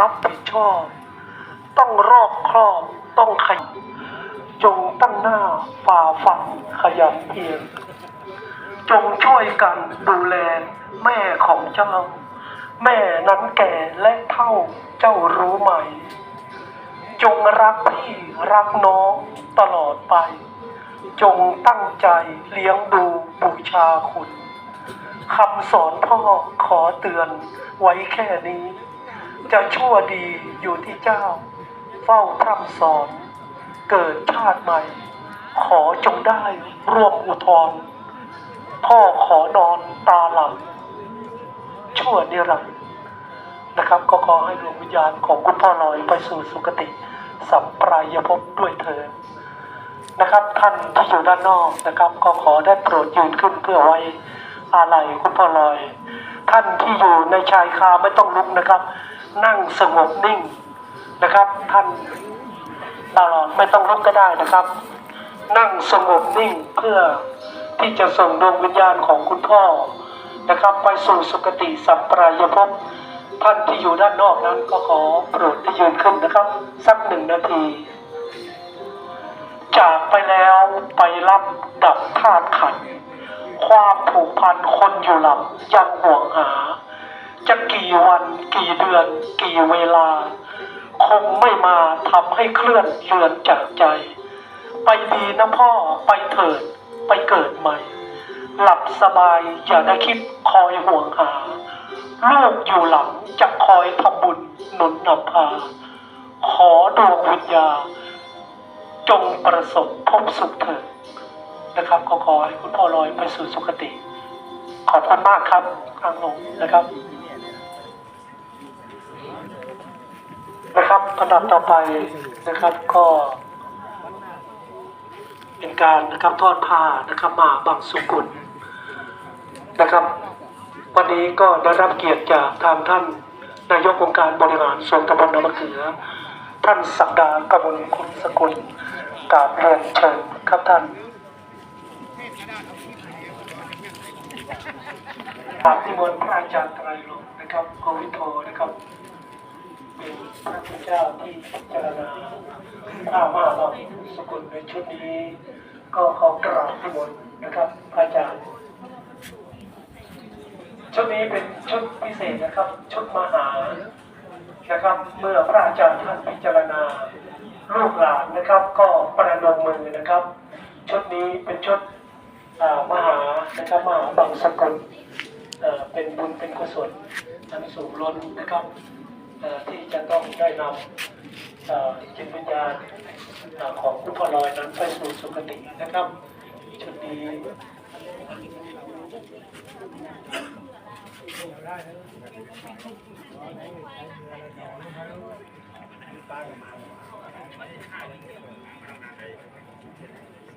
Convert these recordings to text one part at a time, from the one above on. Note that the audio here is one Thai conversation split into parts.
รับผิดชอบ ต้องรอบครอบต้องขยันจงตั้งหน้าฝ่าฟันขยันเพียรจงช่วยกันดูแลแม่ของเจ้า แม่นั้นแก่และเท่าเจ้ารู้ไหม จงรักพี่รักน้องตลอดไป จงตั้งใจเลี้ยงดูบูชาคุณคำสอนพ่อขอเตือนไว้แค่นี้ จะชั่วดีอยู่ที่เจ้า เฝ้าพร่ำสอน เกิดชาติใหม่ ขอจงได้ร่วมอุทธรพ่อขอนอนตาหลับชั่วนิรันดร์นะครับก็ขอให้ดวงวิญญาณของคุณพ่อลอยไปสู่สุคติ สัมปรายภพด้วยเถิดนะครับ ท่านที่อยู่ด้านนอกนะครับ ก็ขอได้โปรดยืนขึ้นเพื่อไว้อาลัยคุณพ่อลอย ท่านที่อยู่ในชายคาไม่ต้องลุกนะครับ นั่งสงบนิ่งนะครับ ท่านตลอดไม่ต้องลุกก็ได้นะครับ นั่งสงบนิ่งเพื่อที่จะส่งดวงวิญญาณของคุณพ่อนะครับ ไปสู่สุคติสัมปรายภพท่านที่อยู่ด้านนอกนั้นก็ขอโปรดได้ยืนขึ้นนะครับ สักหนึ่งนาทีจากไปแล้วไปรับดับธาตุขัน ความผูกพันคนอยู่หลับยังห่วงหา จะกี่วันกี่เดือน กี่เวลา คงไม่มาทำให้เคลื่อนเลือนจากใจ ไปดีนะพ่อไปเถิด ไปเกิดใหม่ หลับสบายอย่าได้คิดคอยห่วงหา ลูกอยู่หลังจะคอยทำบุญหนุนนำพา ขอดวงวิญญา จงประสบพบสุขเถิดนะครับก็ขอให้คุณพ่อลอยไปสู่สุคติ ขอบคุณมากครับทางหลงนะครับ นะครับลำดับต่อไปนะครับก็เป็นการนะครับทอดผ้านะครับมาบางสุกุลนะครับ วันนี้ก็ได้รับเกียรติจากทางท่านนายกองค์การบริหารส่วนตำบลนองมะเขือ ท่านสักดากมลคุณสกุลกราบเรียนเชิญครับท่านกราบที่มนพระอาจารย์ไตรลงนะครับโกวิโทนะครับ เป็นพระพุทธเจ้าที่พิจารณาพระมาบางสกุลในชุดนี้ ก็ขอกราบที่มนนะครับพระอาจารย์ ชุดนี้เป็นชุดพิเศษนะครับ ชุดมหานะครับ เมื่อพระอาจารย์ท่านพิจารณาลูกหลานนะครับ ก็ประนมมือนะครับ ชุดนี้เป็นชุดมหานะครับมหาบางสกุลเป็นบุญเป็นกุศลอันสูงล้นนะครับ ที่จะต้องได้นำจิตวิญญาณของผู้พลอยนั้นไปสู่สุคตินะครับชุดนี้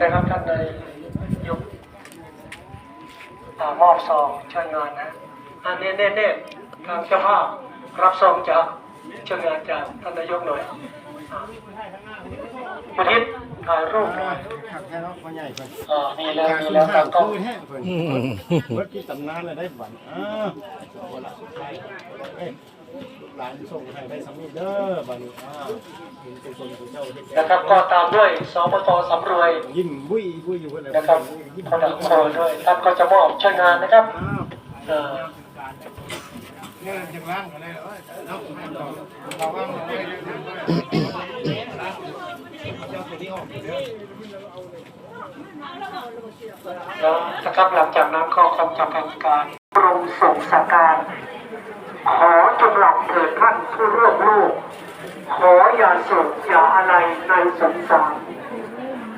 นะครับท่านใดยยกมอบซองเช่วยงานนะอันนี้เน่นๆทางเจ้าภาพรับซองจากเช่วยงานจากท่านนายกหน่อยอ่าอุทิศถ่ายรูปหน่อยขับแค่รถคนใหญ่คนอ่ามีแล้วนี่แล้วครับก็คือแห้งเพิ่นเมื่อกี้ตำนานเลยได้ฝันอ้า หลานส่งให้ได้สำนีเด้อบัดนี้อ้าวเห็นเป็นคนของเจ้าเฮ็ดนะครับก็ตามด้วยสปตสำรวยยิ้มวุ้ยวุ้ยอยู่เพิ่นเลยนะครับยิ้มเขาดักคอด้วยท่านก็จะมอบช่วยงานนะครับอ้าวเออเนี่ยจังล่างก็ได้เอ้ยเนาะเราว่างเลยเจ้าตัวนี้ออกเด้อแล้วนะครับหลังจากนั้นก็คงจะเป็นการปรงส่งสักการ ขอจงหลับเถิดท่านผู้ร่วมโลก ขออย่าโศกอย่าอะไรในสงสาร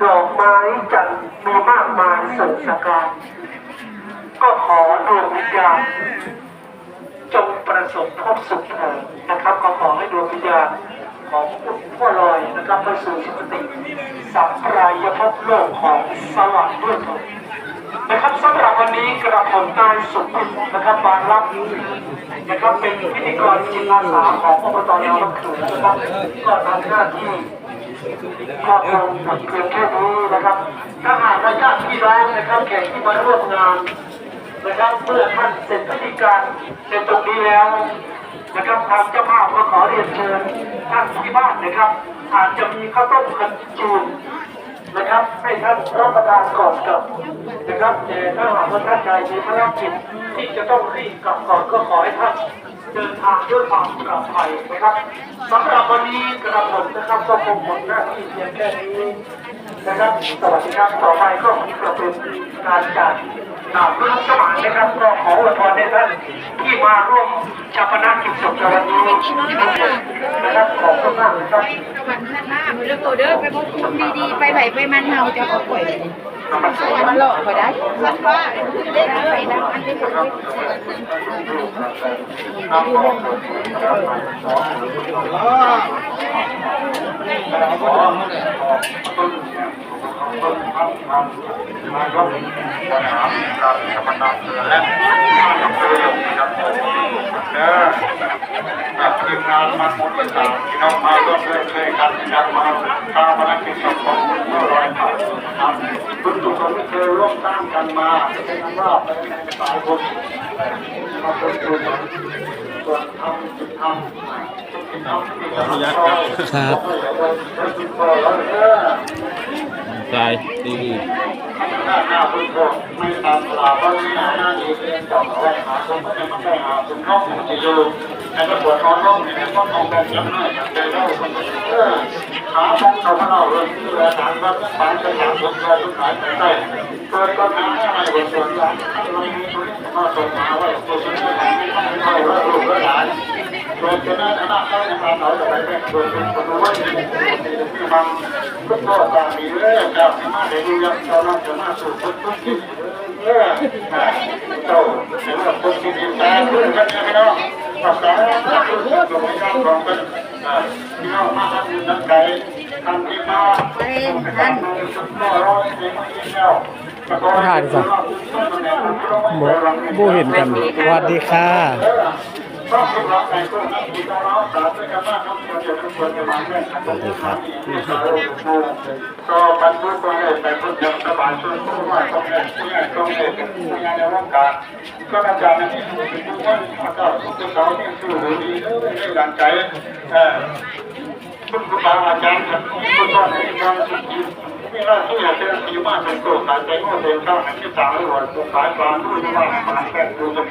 ดอกไม้จันทร์มีมากมายส่งสักการก็ขอดวงวิญญาณจงประสบพบสุขเถิดนะครับ ก็ขอให้ดวงวิญญาณของคุณพ่อลอยนะครับไปสู่สุคติสัมปรายภพโลกของสวรรค์ด้วยเถิด กระผมนายสุขนะครับบานรับนะครับเป็นพิธีกรจิตอาสาของอบตนรับขืนนะครับก็ทำหน้าที่ก็คงหมเพียงแค่นี้นะครับ ถ้าหากญาติพี่น้องนะครับแขกที่มาร่วมงานนะครับเมื่อท่านเสร็จพิธีการในตรงนี้แล้วนะครับทางเจ้าภาพก็ขอเรียนเชิญท่านที่บ้านนะครับอาจจะมีข้าวต้มขนจูน นะครับ ให้ท่านรับประทานก่อนกลับนะครับแต่ถ้าหากว่าท่านใดมีภารกิจที่จะต้องรีบกลับก่อนก็ขอให้ท่านเดินทางด้วยความปลอดภัยนะครับสำหรับวันนี้กระผมนะครับก็คงหมดหน้าที่เพียงแค่นี้นะครับสวัสดีครับต่อไปก็จะเป็นการจัดนามรุ่งสมานนะครับก็ขออวยพรให้ท่านที่มาร่วมชาปนกิจศพในวันนี้นะครับขอบคุณมากครับสวันข้างหน้ามือเด้อตัวเด้อไปพบคุมดีๆไปไหนไปมันเฮาจะเอป่วยมันหลอกก็ได้สักว่าเล่นไปนะอันนี้ก็ไม่ ทีมงานมันหมดเลยครับพี่น้องมาร่วมด้วยช่วยกันนะครับมาตามภารกิจของคุณเมื่อร้อยผ่านครับคุณทุกคนที่เคยร่วมสร้างกันมาเป็นอันว่าเป็นสายบุญมาเป็นส่วนส่วนทำจิตทำจิตทำที่จะทำครับครับกายทีวีหน้าหน้าคุณพ่อไม่ตามตลาดตอนนี้หน้าหน้าดีเรียนจับได้หาคนไม่ได้ไม่หาคุณน้องจะอยู่แต่ก็ปวดท้องน้องเนี่ยก็ต้องแบ บยังไงใจเราคนเออขาพองเขาเราเรื่องที่เวลาถามว่าถามจะถามผมเราทุกายได้เตัวจะได้อนาคตจะมาเราจะไปแก้ตัวเป็นคนรู้ว่าที่บางทุก ตัวต่างมีเรื่องจากมาเดี๋ยวยังเราเราจะมาสู่คนทุกที่เออเจ้าเดี๋ยวเราคนที่ดีตาเพื่อนกันนะพี่น้องภาษาคือเรื่องของการของกันพี่น้องมาทำอยู่นั่นไกลทำที่มาทำสุดยอดร้อยเองไม่เดียวถ่ายดิจ้ะบ่บ่เห็นกันสวัสดีค่ะก็บรรลุตัวเลขไปพุทธสบายช่วยผู้ว่าต้องเรียนผู้ใหญ่ต้องเรียนผู้งานในวงการก็อาจารย์ที่เป็นผู้ว่าอาจารย์ทุกเขาที่สู้ดีได้ดังใจคุณครูบาอาจารย์ครับผู้สอนให้การสุขีมีหน้าที่จะเป็นสีมาเป็นตัวขายไปโม่เป็นข้าหันที่สามหรือว่าตัวขายปลาด้วยว่าขายแกงดูจะ